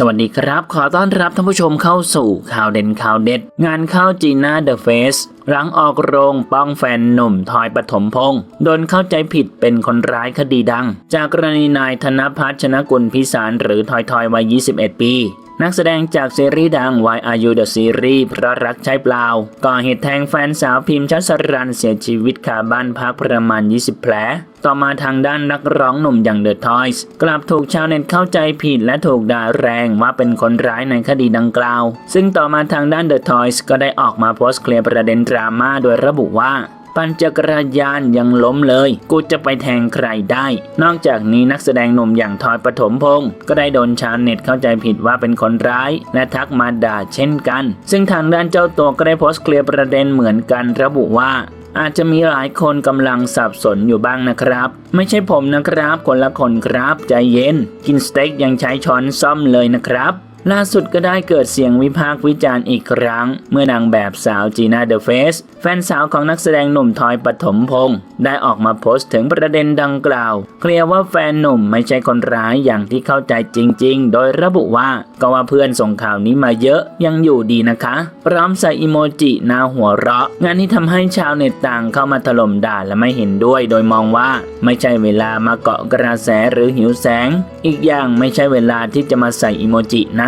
สวัสดีครับ ขอต้อนรับท่านผู้ชมเข้าสู่ข่าวเด่นข่าวเด็ด งานเข้าจีน่าเดอะเฟสหลังออกโรงป้องแฟนหนุ่มทอยปฐมพงศ์โดนเข้าใจผิดเป็นคนร้ายคดีดัง จากกรณีนายธนพัฒน์ชนกุลพิสารหรือทอยทอยวัย 21 ปี นักแสดงจากซีรีส์ดัง Why Are You The Series พระรักใช่เปล่า ก่อเหตุแทงแฟนสาวพิมพ์ชัชรันเสียชีวิตคาบ้านพักประมาณ 20 แผล ต่อมาทางด้านนักร้องหนุ่มอย่างเดอะทอยส์กลับถูกชาวเน็ตเข้าใจผิดและถูกด่าแรงว่าเป็นคนร้ายในคดีดังกล่าว ซึ่งต่อมาทางด้านเดอะทอยส์ก็ได้ออกมาโพสต์เคลียร์ประเด็นดราม่าโดยระบุว่า ปั่นจักรยานยังล้มเลย กูจะไปแทงใครได้ นอกจากนี้นักแสดงหนุ่มอย่างทอยปฐมพงศ์ก็ได้โดนชาวเน็ตเข้าใจผิดว่าเป็นคนร้าย และทักมาด่าเช่นกัน ซึ่งทางด้านเจ้าตัวก็ได้โพสต์เคลียร์ประเด็นเหมือนกันระบุว่าอาจจะมีหลายคนกำลังสับสนอยู่บ้างนะครับ ไม่ใช่ผมนะครับ คนละคนครับ ใจเย็น กินสเต็กยังใช้ช้อนซ่อมเลยนะครับ ล่าสุดก็ได้เกิดเสียงวิพากษ์วิจารณ์อีกครั้ง เมื่อนางแบบสาวจีน่าเดอะเฟสแฟนสาวของนักแสดงหนุ่มทอยปฐมพงศ์ได้ออกมาโพสต์ถึงประเด็นดังกล่าว เคลียร์ว่าแฟนหนุ่มไม่ใช่คนร้ายอย่างที่เข้าใจจริง ๆ โดยระบุว่าก็ว่าเพื่อนส่งข่าวนี้มาเยอะยังอยู่ดีนะคะ พร้อมใส่อีโมจิหน้าหัวเราะ งานนี้ทำให้ชาวเน็ตต่างเข้ามาถล่มด่าและไม่เห็นด้วย โดยมองว่าไม่ใช่เวลามาเกาะกระแสหรือหิวแสง อีกอย่างไม่ใช่เวลาที่จะมาใส่อีโมจิน้า